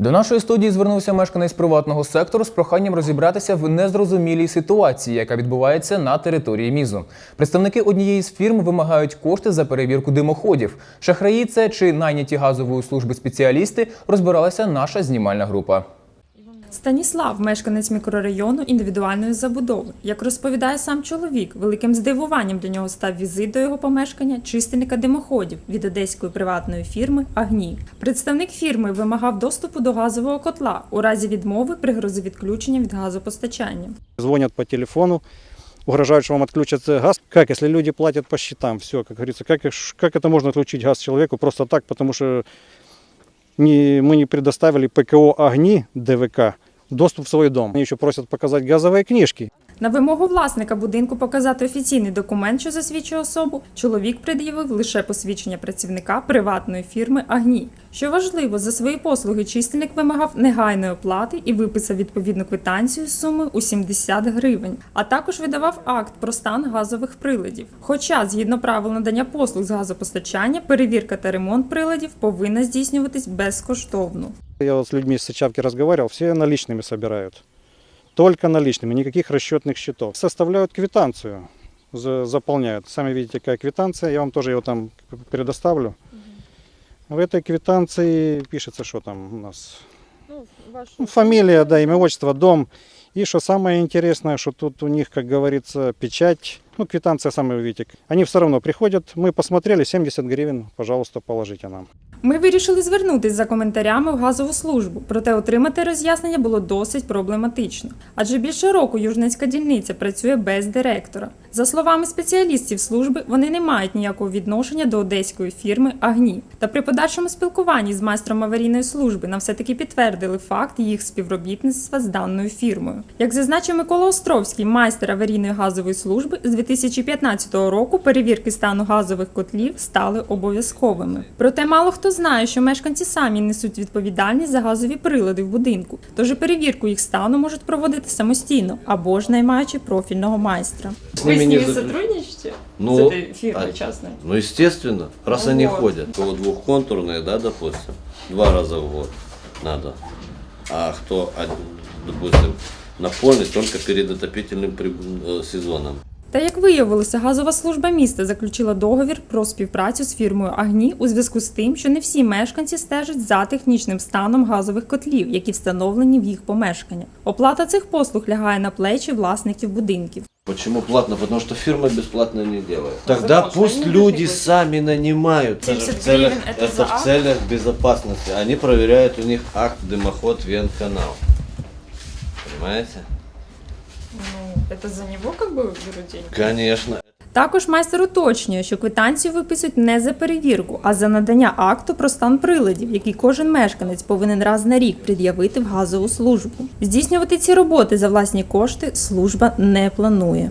До нашої студії звернувся мешканець приватного сектору з проханням розібратися в незрозумілій ситуації, яка відбувається на території мізу. Представники однієї з фірм вимагають кошти за перевірку димоходів. Шахраї це чи найняті газової служби спеціалісти розбиралася наша знімальна група. Станіслав, мешканець мікрорайону індивідуальної забудови. Як розповідає сам чоловік, великим здивуванням для нього став візит до його помешкання чистильника димоходів від одеської приватної фірми Агні. Представник фірми вимагав доступу до газового котла. У разі відмови пригрозив відключення від газопостачання. Звонят по телефону, угрожают, что вам отключат э, газ. Как, если люди платят по счетам? Все, как говорится, как, их- как это можно газ человеку просто так, потому что не, мы не предоставили ПКО «Огни» ДВК доступ в свой дом. Они еще просят показать газовые книжки. На вимогу власника будинку показати офіційний документ, що засвідчує особу, чоловік пред'явив лише посвідчення працівника приватної фірми Агні. Що важливо, за свої послуги чистильник вимагав негайної оплати і виписав відповідну квитанцію з сумою у 70 гривень, а також видавав акт про стан газових приладів. Хоча, згідно правил надання послуг з газопостачання, перевірка та ремонт приладів повинна здійснюватись безкоштовно. Я вот с людьми с Сычавки разговаривал, все наличными собирают. Только наличными, никаких расчетных счетов. Составляют квитанцию, за- заполняют. Сами видите, какая квитанция. Я вам тоже ее там предоставлю. В этой квитанции пишется, что там у нас. Ну, фамилия, да, имя, отчество, дом. И что самое интересное, что тут у них, как говорится, печать. Ну, квитанция, сами видите. Они все равно приходят, мы посмотрели, 70 гривен, пожалуйста, положите нам. Ми вирішили звернутись за коментарями в газову службу, проте отримати роз'яснення було досить проблематично. Адже більше року Южненська дільниця працює без директора. За словами спеціалістів служби, вони не мають ніякого відношення до одеської фірми Агні. Та при подальшому спілкуванні з майстром аварійної служби нам все-таки підтвердили факт їх співробітництва з даною фірмою. Як зазначив Микола Островський, майстер аварійної газової служби, з 2015 року перевірки стану газових котлів стали обов'язковими. Проте мало хто знає, що мешканці самі несуть відповідальність за газові прилади в будинку, тож перевірку їх стану можуть проводити самостійно або ж наймаючи профільного майстра. С ними за- сотрудничаете Ну, с этой фирмой а- частной? Ну, естественно, раз Ну они вот. ходят. Кого двухконтурные, да, допустим, два раза в год надо. А кто, од- допустим, напольный только перед отопительным э, сезоном. Та як виявилося, газова служба міста заключила договір про співпрацю з фірмою Агні у зв'язку з тим, що не всі мешканці стежать за технічним станом газових котлів, які встановлені в їх помешканнях. Оплата цих послуг лягає на плечі власників будинків. Почему платно? Потому что фирма бесплатно не делает. Тогда пусть люди сами нанимают. Это, же 70 в целях, гривен это это за в акт? целях безопасности. Они проверяют у них акт дымоход венканал. Понимаете? Ну, це за нього как бы беруть деньги? Конечно. Також майстер уточнює, що квитанцію виписують не за перевірку, а за надання акту про стан приладів, який кожен мешканець повинен раз на рік пред'явити в газову службу. Здійснювати ці роботи за власні кошти служба не планує.